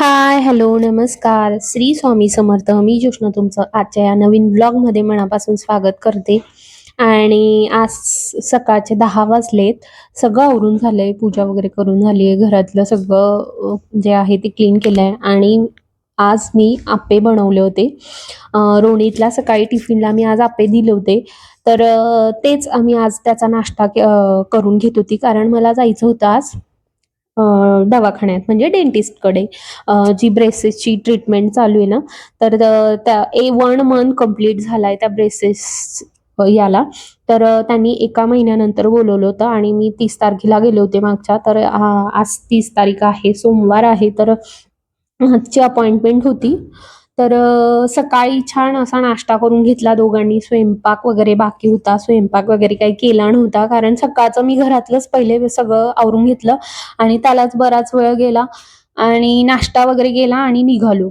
हाय, hello, नमस्कार. श्री स्वामी समर्थ. मी जोष्ना तुमचं आजच्या या नवीन ब्लॉगमध्ये मनापासून स्वागत करते. आणि आज सकाळचे दहा वाजलेत. सगळं आवरून झालं आहे पूजा वगैरे करून झाली आहे. घरातलं सगळं जे आहे ते क्लीन केलं आहे आणि आज मी आप्पे बनवले होते. रोणीतला सकाळी टिफिनला मी आज आप्पे दिले होते. तर तेच आम्ही आज त्याचा नाश्ता के करून घेत होती. कारण मला जायचं होतं आज दवाखान्यात म्हणजे डेंटिस्टकडे. जी ब्रेसेसची ट्रीटमेंट चालू आहे ना, तर त्या ए वन मंथ कंप्लीट झालाय त्या ब्रेसेस याला. तर त्यांनी एका महिन्यानंतर बोलवलं होतं आणि मी तीस तारखेला गेले होते मागच्या. तर आज तीस तारीख आहे, सोमवार आहे. तर आजची अपॉइंटमेंट होती. तर सकाळी छान असा नाश्ता करून घेतला दोघांनी. स्वयंपाक वगैरे बाकी होता. स्वयंपाक वगैरे काही केला नव्हता. कारण सकाळचं मी घरातलंच पहिले सगळं आवरून घेतलं आणि त्यालाच बराच वेळ गेला आणि नाश्ता वगैरे गेला आणि निघालो.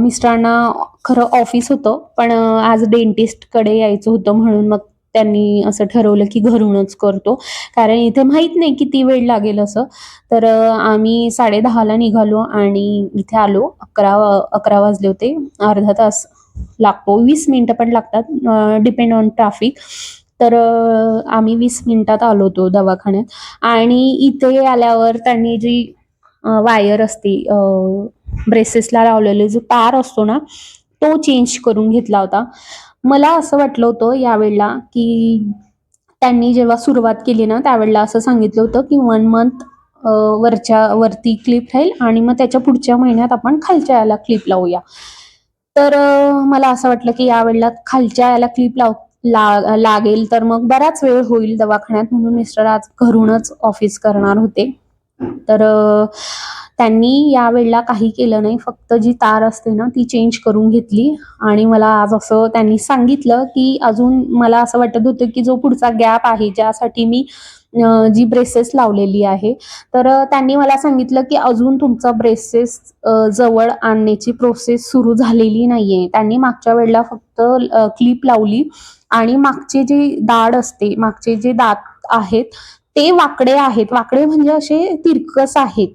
मिस्टरांना खरं ऑफिस होतं, पण आज डेंटिस्टकडे यायचं होतं म्हणून मग त्यांनी असं ठरवलं की घरूनच करतो. कारण इथे माहीत नाही किती वेळ लागेल असं. तर आम्ही आम्ही 10:30ला निघालो आणि इथे आलो अकरा अकरा वाजले होते. अर्धा तास लागतो. वीस मिनिटं पण लागतात डिपेंड ऑन ट्रॅफिक. तर आम्ही वीस मिनिटात आलो होतो दवाखान्यात आणि इथे आल्यावर त्यांनी जी वायर असते ब्रेसेसला लावलेला जो तार असतो ना, तो चेंज करून घेतला होता. मला असं वाटलं होतं यावेळेला की त्यांनी जेव्हा सुरुवात केली ना, त्यावेळेला असं सांगितलं होतं की वन मंथ वरच्या वरती क्लिप राहील आणि मग त्याच्या पुढच्या महिन्यात आपण खालच्या याला क्लिप लावूया. तर मला असं वाटलं की यावेळेला खालच्या याला क्लिप लाव ला लागेल तर मग बराच वेळ होईल दवाखान्यात म्हणून मिस्टर आज घरूनच ऑफिस करणार होते. तर त्यांनी यावेळेला काही केलं नाही. फक्त जी तार असते ना, ती चेंज करून घेतली आणि मला आज असं त्यांनी सांगितलं की अजून मला असं वाटत होतं की जो पुढचा गॅप आहे, ज्यासाठी मी जी ब्रेसेस लावलेली आहे, तर त्यांनी मला सांगितलं की अजून तुमचा ब्रेसेस जवळ आणण्याची प्रोसेस सुरू झालेली नाहीये. त्यांनी मागच्या वेळेला फक्त क्लिप लावली आणि मागचे जे दाढ असते, मागचे जे दात आहेत, ते वाकडे आहेत. वाकडे म्हणजे असे तिरकस आहेत.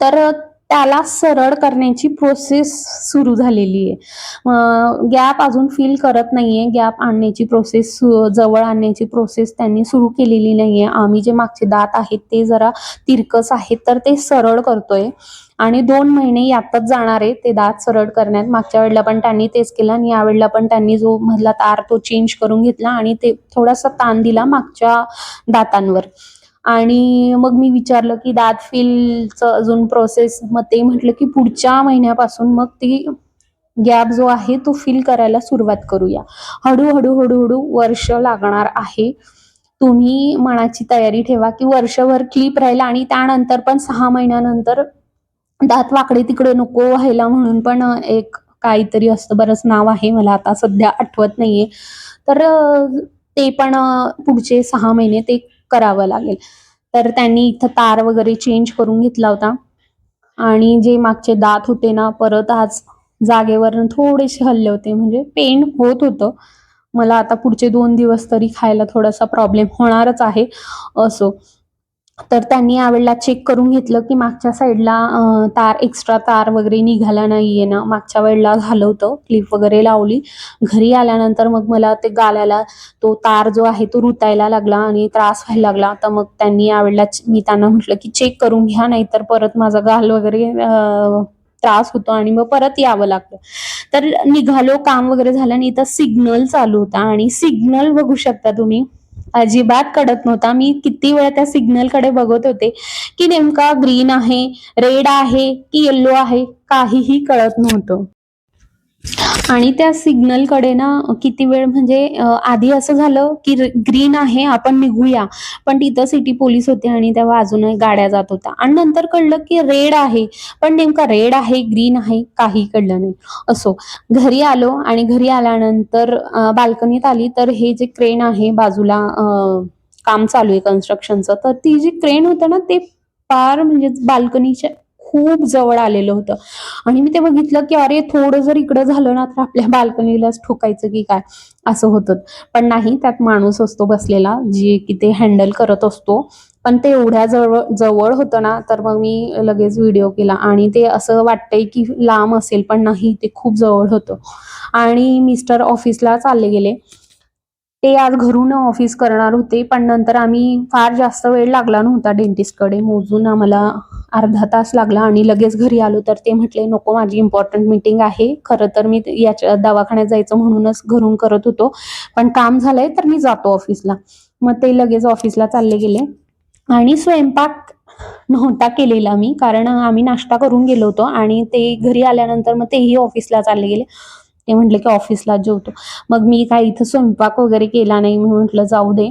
तर त्याला सरळ करण्याची प्रोसेस सुरू झालेली आहे. गॅप अजून फील करत नाहीये. गॅप आणण्याची प्रोसेस जवळ आणण्याची प्रोसेस त्यांनी सुरू केलेली नाहीये. आम्ही जे मागचे दात आहेत, ते जरा तिरकस आहेत, तर ते सरळ करतोय आणि दोन महिने यातच जाणार आहे ते दात सरळ करण्यात. मागच्या वेळेला पण त्यांनी तेच केलं आणि यावेळेला पण त्यांनी जो मधला तार तो चेंज करून घेतला आणि ते थोडासा ताण दिला मागच्या दातांवर. आणि मग मी विचारलं की दात फिलचं अजून प्रोसेस मग ते म्हटलं की पुढच्या महिन्यापासून मग ती गॅप जो आहे तो फिल करायला सुरुवात करूया. हळूहळू हळूहळू वर्ष लागणार आहे. तुम्ही मनाची तयारी ठेवा की वर्षभर क्लिप राहील आणि त्यानंतर पण सहा महिन्यानंतर दात वाकडे-तिकडे नको व्हायला म्हणून पण एक काहीतरी असतं, बरंच नाव आहे, मला आता सध्या आठवत नाहीये. तर ते पण पुढचे सहा महिने ते करावं लागेल. तर त्यांनी इथं तार वगैरे चेंज करून घेतला होता आणि जे मागचे दात होते ना, परत आज जागेवरनं थोडेसे हल्ले होते. म्हणजे पेन होत होतं. मला आता पुढचे दोन दिवस तरी खायला थोडासा प्रॉब्लेम होणारच आहे. असो. तर त्यांनी यावेळेला चेक करून घेतलं की मागच्या साईडला तार एक्स्ट्रा तार वगैरे निघाला नाहीये ना. मागच्या वेळेला झालं होतं. क्लिप वगैरे लावली. घरी आल्यानंतर मग मला ते गाल्याला तो तार जो आहे तो रुतायला लागला आणि त्रास व्हायला लागला. तर मग त्यांनी यावेळेला मी त्यांना म्हटलं की चेक करून घ्या, नाहीतर परत माझा गाल वगैरे त्रास होतो आणि मग परत यावं लागतं. तर निघालो, काम वगैरे झालं आणि इथं सिग्नल चालू होता आणि सिग्नल बघू शकता तुम्ही, अजिबात कळत नव्हता. मी किती वेळा त्या सिग्नलकडे बघत होते की नेमका ग्रीन आहे, रेड आहे की येल्लो आहे, काहीही कळत नव्हतं. आणि त्या सिग्नलकडे ना किती वेळ म्हणजे आधी असं झालं की ग्रीन आहे, आपण निघूया. पण तिथं सिटी पोलीस होते आणि तेव्हा बाजूने गाड्या जात होत्या आणि नंतर कळलं की रेड आहे. पण नेमका रेड आहे, ग्रीन आहे, काही कळलं नाही. असो. घरी आलो आणि घरी आल्यानंतर बाल्कनीत आली, तर हे जे क्रेन आहे बाजूला काम चालू आहे कन्स्ट्रक्शनचं, तर ती जी क्रेन होतं ना, ते पार म्हणजे बाल्कनीच्या खूप जवळ आलेलं होतं. आणि मी ते बघितलं की अरे, थोडं जर इकडं झालं ना, तर आपल्या बाल्कनीलाच ठोकायचं की काय, असं होतं. पण नाही, त्यात माणूस असतो बसलेला, जे की ते हँडल करत असतो. पण ते एवढ्या जवळ जवळ होतं ना तर मग मी लगेच व्हिडिओ केला. आणि ते असं वाटतंय की लांब असेल पण नाही ते खूप जवळ होतं. आणि मिस्टर ऑफिसला चालले गेले. ते आज घरून ऑफिस करणार होते पण नंतर आम्ही फार जास्त वेळ लागला नव्हता डेंटिस्टकडे मोजून आम्हाला अर्धा तास लागला आणि लगेच घरी आलो तर ते म्हटले नको माझी इम्पॉर्टंट मीटिंग आहे. खरं तर मी याच्या दवाखान्यात जायचं म्हणूनच घरून करत होतो. पण काम झालंय तर मी जातो ऑफिसला मग ते लगेच ऑफिसला चालले गेले. आणि स्वयंपाक नव्हता केलेला मी कारण आम्ही नाश्ता करून गेलो होतो आणि ते घरी आल्यानंतर मग तेही ऑफिसला चालले गेले. ते म्हटले की ऑफिसला जेवतो. मग मी काय इथं स्वयंपाक वगैरे केला नाही मी म्हटलं जाऊ दे.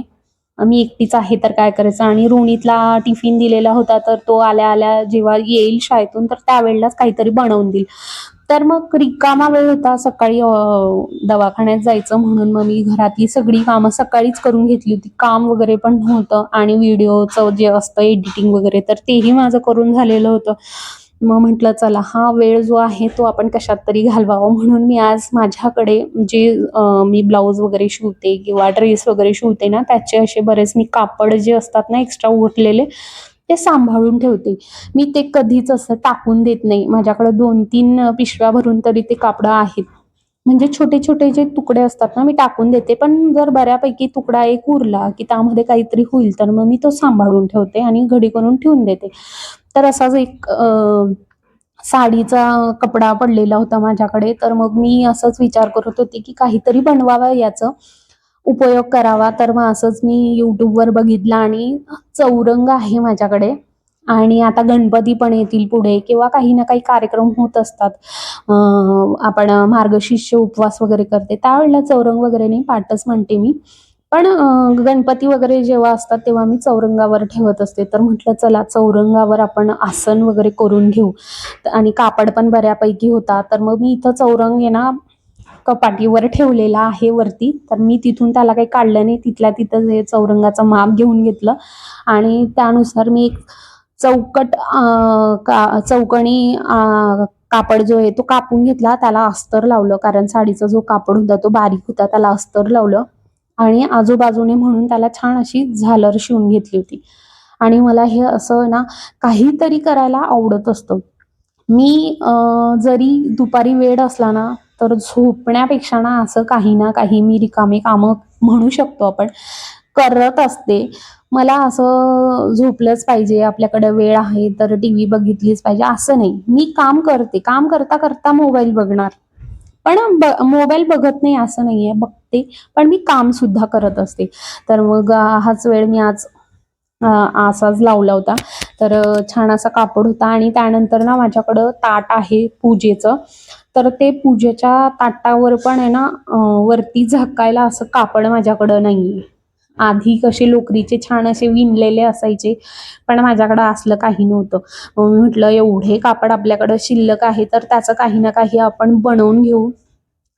मी एकटीच आहे तर काय करायचं? आणि रोणीतला टिफिन दिलेला होता तर तो आल्या आल्या जेव्हा येईल शाळेतून तर त्यावेळेलाच काहीतरी बनवून देईल. तर मग रिकामा वेळ होता सकाळी दवाखान्यात जायचं म्हणून मग मी घरातली सगळी कामं सकाळीच करून घेतली होती. काम वगैरे पण नव्हतं आणि व्हिडिओचं जे असतं एडिटिंग वगैरे तर तेही माझं करून झालेलं होतं. मग म्हटलं चला हा वेळ जो आहे तो आपण कशात तरी घालवावा. म्हणून मी आज माझ्याकडे जे मी ब्लाऊज वगैरे शिवते किंवा ड्रेस वगैरे शिवते ना त्याचे असे बरेच मी कापड जे असतात ना एक्स्ट्रा उरलेले ते सांभाळून ठेवते. मी ते कधीच असं टाकून देत नाही. माझ्याकडे दोन तीन पिशव्या भरून तरी ते कापडं आहेत. म्हणजे छोटे छोटे जे तुकडे असतात ना मी टाकून देते. पण जर बऱ्यापैकी तुकडा एक उरला की त्यामध्ये काहीतरी होईल तर मग मी तो सांभाळून ठेवते आणि घडी करून ठेवून देते. तर असाच एक साडीचा कपडा पडलेला होता माझ्याकडे तर मग मी असंच विचार करत होते की काहीतरी बनवावं याचं. उपयोग करावा. तर मग असंच मी यूट्यूबवर बघितलं आणि चौरंग आहे माझ्याकडे. आणि आता गणपती पण येतील पुढे किंवा काही ना काही कार्यक्रम होत असतात. आपण मार्गशीर्ष उपवास वगैरे करते. त्यावेळेला चौरंग वगैरे नाही पाठच म्हणते मी. पण गणपती वगैरे जेव्हा असतात तेव्हा मी चौरंगावर ठेवत असते. तर म्हटलं चला चौरंगावर आपण आसन वगैरे करून घेऊ. आणि कापड पण बऱ्यापैकी होता तर मग मी इथं चौरंग आहे ना कपाटीवर ठेवलेला आहे वरती. तर मी तिथून त्याला काही काढलं नाही. तिथल्या तिथं जे चौरंगाचं माप घेऊन घेतलं. आणि त्यानुसार मी एक चौकट का चौकणी कापड जो आहे तो कापून घेतला. त्याला अस्तर लावलं. कारण साडीचा जो कापड होता तो बारीक होता. त्याला अस्तर लावलं. आणि आजूबाजूने म्हणून त्याला छान अशी झालर शिवून घेतली होती. आणि मला हे असं ना काहीतरी करायला आवडत असतं. मी जरी दुपारी वेळ असला ना तर झोपण्यापेक्षा ना असं काही ना काही मी रिकामे कामं म्हणू शकतो आपण. करत असते. मला असं झोपलंच पाहिजे आपल्याकडे वेळ आहे तर टी व्ही बघितलीच पाहिजे असं नाही. मी काम करते. काम करता करता मोबाईल बघणार. पण मोबाईल बघत नाही असं नाहीये. बघ बघते पण मी काम सुद्धा करत असते. तर मग हाच वेळ मी आज आसाच लावला होता. तर छान असा कापड होता आणि त्यानंतर ना माझ्याकडं ताट आहे पूजेचं. तर ते पूजेच्या ताटावर पण आहे ना वरती झाकायला असं कापड माझ्याकडं नाही आधी कसे लोकरीचे छान असे विणलेले असायचे पण माझ्याकडं असलं काही नव्हतं. मग मी म्हटलं एवढे कापड आपल्याकडं शिल्लक आहे तर त्याचं काही ना काही आपण बनवून घेऊ.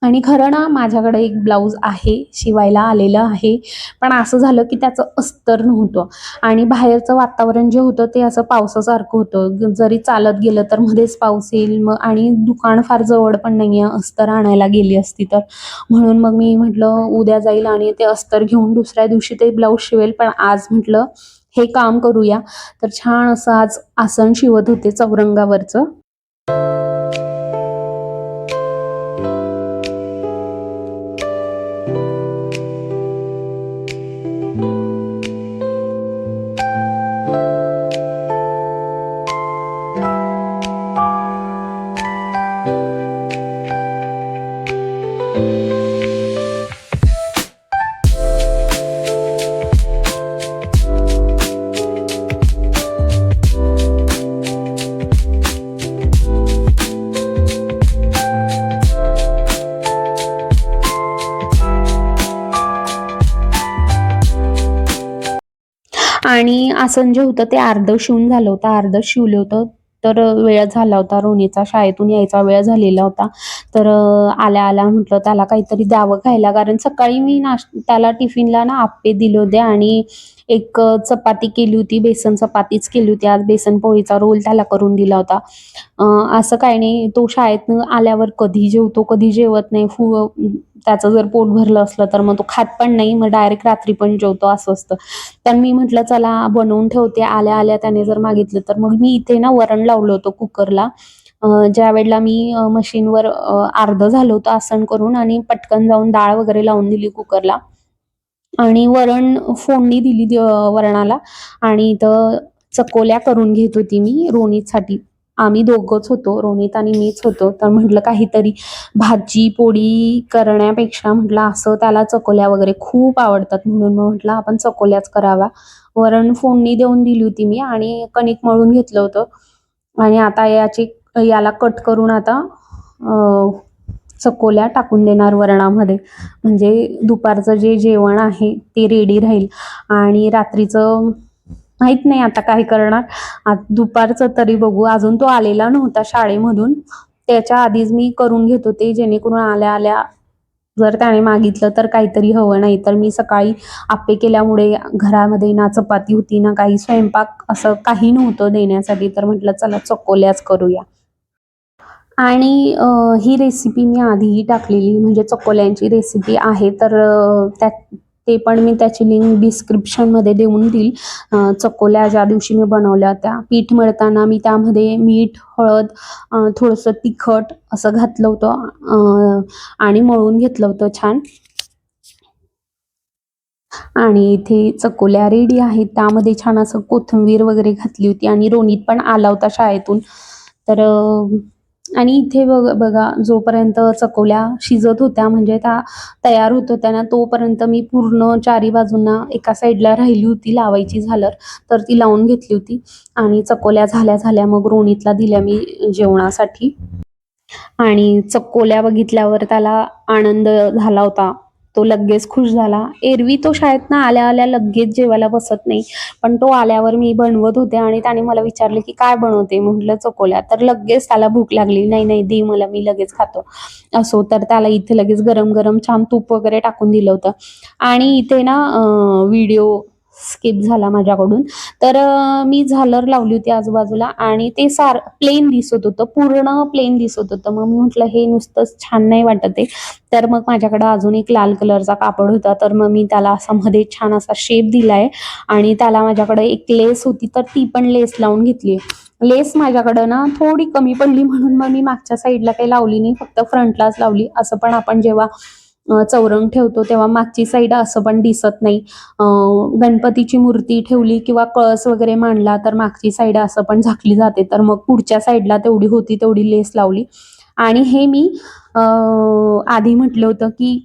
आणि खरं ना माझ्याकडे एक ब्लाऊज आहे शिवायला आलेलं आहे. पण असं झालं की त्याचं अस्तर नव्हतं. आणि बाहेरचं वातावरण जे होतं ते असं पावसासारखं होतं. जरी चालत गेलं तर मध्येच पाऊस येईल. मग आणि दुकान फार जवळ पण नाही आहे अस्तर आणायला गेली असती तर. म्हणून मग मी म्हटलं उद्या जाईल आणि ते अस्तर घेऊन दुसऱ्या दिवशी ते ब्लाऊज शिवेल. पण आज म्हटलं हे काम करूया. तर छान असं आज आसन शिवत होते चौरंगावरचं. आसन जे होतं ते अर्ध शिवून झालं होतं अर्ध शिवलं होतं. तर वेळ झाला होता रोनीचा शाळेतून यायचा वेळ झालेला होता. तर आल्या आल्या म्हटलं त्याला काहीतरी द्यावं खायला. कारण सकाळी मी नाश त्याला टिफिनला ना आप्पे दिले होते आणि एक चपाती केली होती बेसन चपातीच केली होती. आज बेसन पोळीचा रोल त्याला करून दिला होता. असं काही नाही तो शाळेतनं आल्यावर कधी जेवतो कधी जेवत नाही. फु त्याचं जर पोट भरलं असलं तर मग तो खात पण नाही मग डायरेक्ट रात्री पण जेवतो असं असतं. तर मी म्हटलं चला बनवून ठेवते. आल्या आल्या त्याने जर मागितलं तर मग मी इथे ना वरण लावलं होतं कुकरला. ज्या वेळेला मी मशीनवर अर्ध अर्धं झालं होतं आसन करून आणि पटकन जाऊन डाळ वगैरे लावून दिली कुकरला. आणि वरण फोडणी दिली दी- वरणाला. आणि इथं चकोल्या करून घेत होती मी रोनीतसाठी आम्ही दोघंच होतो रोनित आणि मीच होतो. तर म्हटलं काहीतरी भाजी पोळी करण्यापेक्षा म्हटलं असं त्याला चकोल्या वगैरे खूप आवडतात म्हणून म्हटलं आपण चकोल्याच कराव्या वरण फोडणी देऊन दिली होती मी आणि कणिक मळून घेतलं होतं. आणि आता याची याला कट करून आता चकोल्या टाकून देणार वरणामध्ये. म्हणजे दुपारचं जे जेवण आहे ते रेडी राहील. आणि रात्रीचं माहीत नाही आता काय करणार. दुपारचं तरी बघू. अजून तो आलेला नव्हता शाळेमधून. त्याच्या आधीच मी करून घेत होते. जेणेकरून आल्या आल्या जर त्याने मागितलं तर काहीतरी हवं. नाही तर मी सकाळी आप्पे केल्यामुळे घरामध्ये ना चपाती होती ना काही स्वयंपाक असं काही नव्हतं देण्यासाठी. तर म्हटलं चला चकोल्याच करूया. आणि ही रेसिपी मी आधीही टाकलेली म्हणजे चकोल्यांची रेसिपी आहे तर त्या त्यात ते पण मी त्याची लिंक डिस्क्रिप्शनमध्ये देऊन देईल. चकोल्या ज्या दिवशी मी बनवल्या त्या पीठ मळताना मी त्यामध्ये मीठ हळद थोडंसं तिखट असं घातलं होतं आणि मळून घेतलं होतं छान. आणि इथे चकोल्या रेडी आहेत त्यामध्ये छान असं कोथिंबीर वगैरे घातली होती आणि रोणीत पण आला होता शाळेतून. तर आणि इथे बघ बघा जोपर्यंत चकोल्या शिजत होत्या म्हणजे त्या तयार होत होत्या ना तोपर्यंत मी पूर्ण चारी बाजूंना एका साईडला राहिली होती लावायची झालर तर ती लावून घेतली होती. आणि चकोल्या झाल्या झाल्या मग रोणीतला दिल्या मी जेवणासाठी. आणि चकोल्या बघितल्यावर त्याला आनंद झाला होता. तो लगेच खुश झाला. एरवी तो शाळेतनं आल्या आल्या लगेच जेवायला बसत नाही. पण तो आल्यावर मी बनवत होते आणि त्याने मला विचारले की काय बनवते? म्हटलं चकोल्या. तर लगेच त्याला भूक लागली. नाही नाही दे मला मी लगेच खातो. असो तर त्याला इथे लगेच गरम गरम छान तूप वगैरे टाकून दिलं होतं. आणि इथे ना व्हिडिओ स्किप झाला माझ्याकडून. तर मी झालर लावली होती आजूबाजूला आणि ते सार प्लेन दिसत होतं पूर्ण प्लेन दिसत होतं. मग मी म्हटलं हे नुसतंच छान नाही वाटत आहे. तर मग माझ्याकडं अजून एक लाल कलरचा कापड होता. तर मग मी त्याला असा मध्ये छान असा शेप दिलाय आणि त्याला माझ्याकडे एक लेस होती. तर ती पण लेस लावून घेतली. लेस माझ्याकडं ना थोडी कमी पडली म्हणून मग मी मागच्या साईडला काही लावली नाही. फक्त फ्रंटलाच लावली. असं पण आपण जेव्हा चौरंग ठेवतो तेव्हा मागची साईड असं पण दिसत नाही. गणपतीची मूर्ती ठेवली किंवा कळस वगैरे मांडला तर मागची साईड असं पण झाकली जाते. तर मग पुढच्या साईडला तेवढी होती तेवढी लेस लावली. आणि हे मी आधी म्हटलं होतं की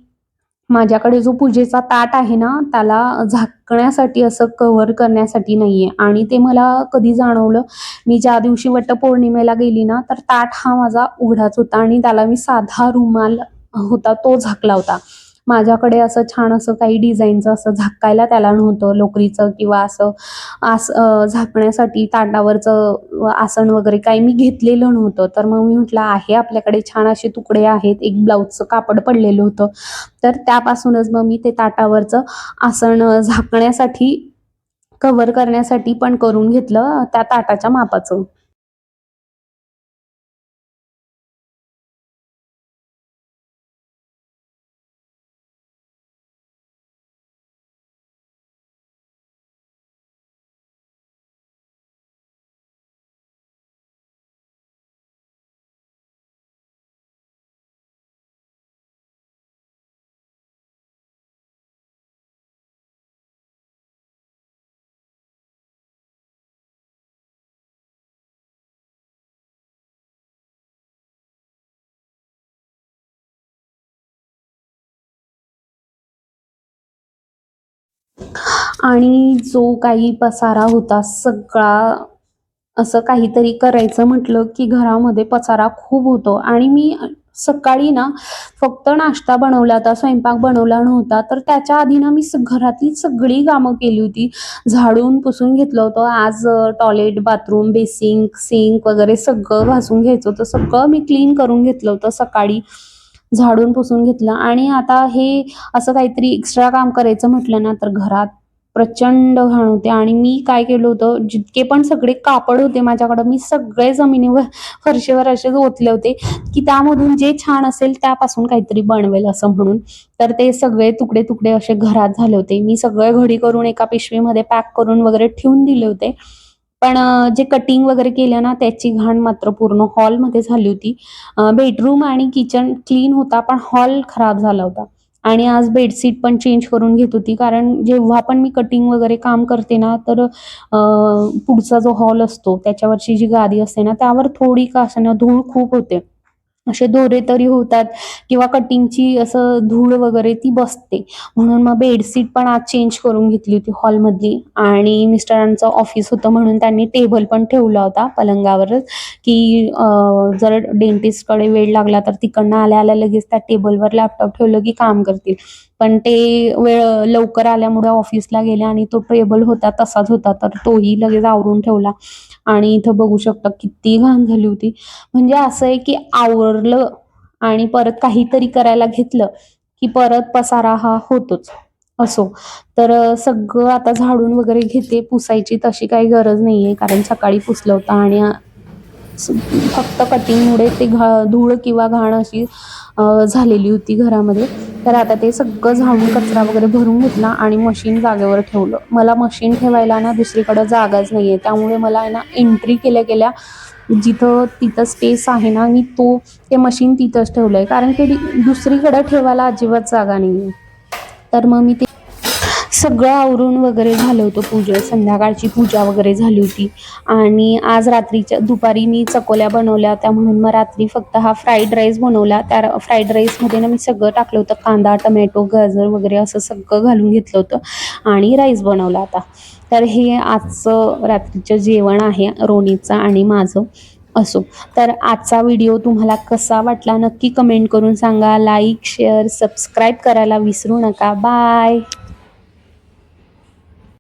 माझ्याकडे जो पूजेचा ताट आहे ना त्याला झाकण्यासाठी असं कव्हर करण्यासाठी नाहीये. आणि ते मला कधी जाणवलं मी ज्या दिवशी वटपौर्णिमेला गेली ना तर ताट हा माझा उघडाच होता आणि त्याला मी साधा रुमाल होता तो झाकला होता. माझ्याकडे असं छान असं काही डिझाईनचं असं झाकायला त्याला नव्हतं लोकरीचं किंवा असं आस झाकण्यासाठी ताटावरचं आसन वगैरे काही मी घेतलेलं नव्हतं. तर मग मी म्हटलं आहे आपल्याकडे छान असे तुकडे आहेत एक ब्लाऊजचं कापड पडलेलं होतं. तर त्यापासूनच मग मी ते ताटावरचं आसन झाकण्यासाठी कव्हर करण्यासाठी पण करून घेतलं त्या ताटाच्या मापाचं. आणि जो काही पसारा होता सगळा असं काहीतरी करायचं म्हटलं की घरामध्ये पसारा खूप होतो. आणि मी सकाळी ना फक्त नाश्ता बनवला होता स्वयंपाक बनवला नव्हता तर त्याच्या आधी ना मी घरातली सगळी कामं केली होती. झाडून पुसून घेतलं होतं. आज टॉयलेट बाथरूम बेसिंग सिंक वगैरे सगळं घासून घ्यायचं होतं. सगळं मी क्लीन करून घेतलं होतं सकाळी. झाडून पुसून घेतलं. आणि आता हे असं काहीतरी एक्स्ट्रा काम करायचं म्हटलं ना तर घरात प्रचंड घाण होते. आणि मी काय केलं होतं जितके पण सगळे कापड होते माझ्याकडं मी सगळे जमिनीवर फरशीवर असेच ओतले होते की त्यामधून जे छान असेल त्यापासून काहीतरी बनवेल असं म्हणून. तर ते सगळे तुकडे तुकडे असे घरात झाले होते. मी सगळे घडी करून एका पिशवीमध्ये पॅक करून वगैरे ठेवून दिले होते. पण जे कटिंग वगैरे केलं ना त्याची घाण मात्र पूर्ण हॉलमध्ये झाली होती. बेडरूम आणि किचन क्लीन होता पण हॉल खराब झाला होता. आणि आज बेडशीट पण चेंज करून घेत होती. कारण जेव्हा पण मी कटिंग वगैरे काम करते ना तर पुढचा जो हॉल असतो त्याच्यावरची जी गादी असते ना त्यावर थोडी का असं धूळ खूप होते. असे दोरे तरी होतात किंवा कटिंगची असं धूळ वगैरे ती बसते. म्हणून मग बेडशीट पण आज चेंज करून घेतली होती हॉलमधली आणि मिस्टरांचं ऑफिस होतं म्हणून त्यांनी टेबल पण ठेवला होता पलंगावरच की जर डेंटिस्टकडे वेळ लागला तर तिकडनं आल्या आल्या लगेच त्या टेबलवर लॅपटॉप ठेवलं की काम करतील. पण ते वेळ लवकर आल्यामुळे ऑफिसला गेले आणि तो टेबल होता तसाच होता. तर तोही लगेच आवरून ठेवला. आणि इथं बघू शकता किती घाण झाली होती. म्हणजे असं आहे की आवरलं आणि परत काहीतरी करायला घेतलं की परत पसारा हा होतोच. असो. तर सगळं आता झाडून वगैरे घेते पुसायची तशी काही गरज नाही आहे कारण सकाळी पुसलं होतं आणि फक्त कटिंगमुळे ते घा धूळ किंवा घाण अशी झालेली होती घरामध्ये. तर आता ते सगळं झाडून कचरा वगैरे भरून घेतला आणि मशीन जागेवर ठेवलं. मला मशीन ठेवायला ना दुसरीकडं जागाच नाहीये. त्यामुळे मला आहे ना एंट्री केल्या गेल्या जिथं तिथं स्पेस आहे ना मी तो ते मशीन तिथंच ठेवलंय. कारण की दुसरीकडं ठेवायला अजिबात जागा नाहीये. तर मग मी ते सगळं आवरून वगैरे झालं होतं पूजा. संध्याकाळची पूजा वगैरे झाली होती. आणि आज रात्रीच्या दुपारी मी चकोल्या बनवल्या त्या म्हणून मग रात्री फक्त हा फ्राईड राईस बनवला. त्या फ्राईड राईसमध्ये ना मी सगळं टाकलं होतं. कांदा टमॅटो गाजर वगैरे असं सगळं घालून घेतलं होतं. आणि राईस बनवला आता. तर हे आजचं रात्रीचं जेवण आहे रोनीचं आणि माझं असो. तर आजचा व्हिडिओ तुम्हाला कसा वाटला नक्की कमेंट करून सांगा. लाईक शेअर सबस्क्राईब करायला विसरू नका. बाय